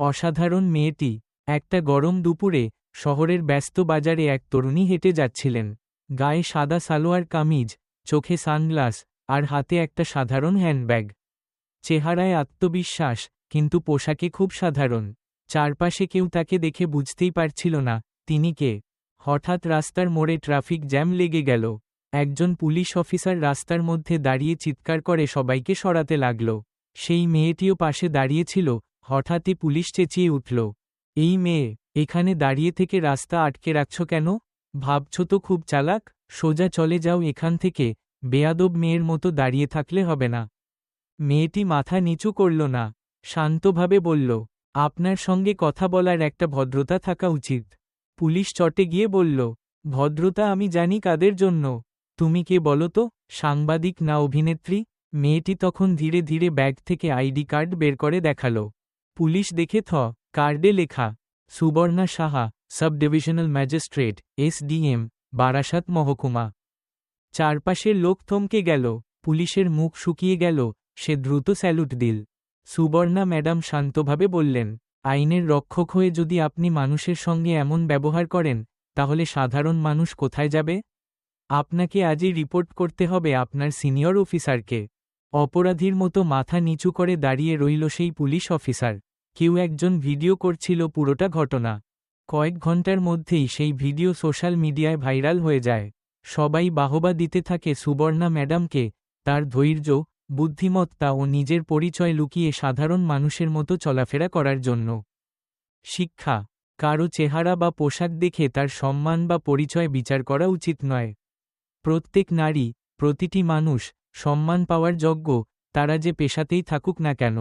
অসাধারণ মেয়েটি একটা গরম দুপুরে শহরের ব্যস্ত বাজারে এক তরুণী হেঁটে যাচ্ছিলেন। গায়ে সাদা সালোয়ার কামিজ, চোখে সানগ্লাস আর হাতে একটা সাধারণ হ্যান্ডব্যাগ। চেহারায় আত্মবিশ্বাস, কিন্তু পোশাকে খুব সাধারণ। চারপাশে কেউ তাকে দেখে বুঝতেই পারছিল না, তিনি কে? হঠাৎ রাস্তার মোড়ে ট্রাফিক জ্যাম লেগে গেল। একজন পুলিশ অফিসার রাস্তার মধ্যে দাঁড়িয়ে চিৎকার করে সবাইকে সরাতে লাগল। সেই মেয়েটিও পাশে দাঁড়িয়েছিল হঠাৎই পুলিশ চেঁচিয়ে উঠল, এই মেয়ে, এখানে দাঁড়িয়ে থেকে রাস্তা আটকে রাখছ কেন? ভাবছ তো খুব চালাক, সোজা চলে যাও এখান থেকে, বেয়াদব মেয়ের মতো দাঁড়িয়ে থাকলে হবে না। মেয়েটি মাথা নিচু করল না, শান্তভাবে বলল, আপনার সঙ্গে কথা বলার একটা ভদ্রতা থাকা উচিত। পুলিশ চটে গিয়ে বলল, ভদ্রতা আমি জানি কাদের জন্য। তুমি কে বলো তো, সাংবাদিক না অভিনেত্রী? মেয়েটি তখন ধীরে ধীরে ব্যাগ থেকে আইডি কার্ড বের করে দেখাল। পুলিশ দেখে থ, কার্ডে লেখা, Subarna Saha sub divisional magistrate, SDM, Barasat মহকুমা। চারপাশের লোক থমকে গেল, পুলিশের মুখ শুকিয়ে গেল, সে দ্রুত স্যালুট দিল। সুবর্ণা ম্যাডাম শান্তভাবে বললেন, আইনের রক্ষক হয়ে যদি আপনি মানুষের সঙ্গে এমন ব্যবহার করেন, তাহলে সাধারণ মানুষ কোথায় যাবে? আপনাকে আজই রিপোর্ট করতে হবে আপনার সিনিয়র অফিসারকে। অপরাধীর মতো মাথা নিচু করে দাঁড়িয়ে রইল সেই পুলিশ অফিসার। কেউ একজন ভিডিও করছিল পুরোটা ঘটনা। কয়েক ঘণ্টার মধ্যেই সেই ভিডিও সোশ্যাল মিডিয়ায় ভাইরাল হয়ে যায়। সবাই বাহবা দিতে থাকে সুবর্ণা ম্যাডামকে, তার ধৈর্য, বুদ্ধিমত্তা ও নিজের পরিচয় লুকিয়ে সাধারণ মানুষের মতো চলাফেরা করার জন্য। শিক্ষা, কারও চেহারা বা পোশাক দেখে তার সম্মান বা পরিচয় বিচার করা উচিত নয়। প্রত্যেক নারী, প্রতিটি মানুষ সম্মান পাওয়ার যোগ্য তারা যে পেশাতেই থাকুক না কেন।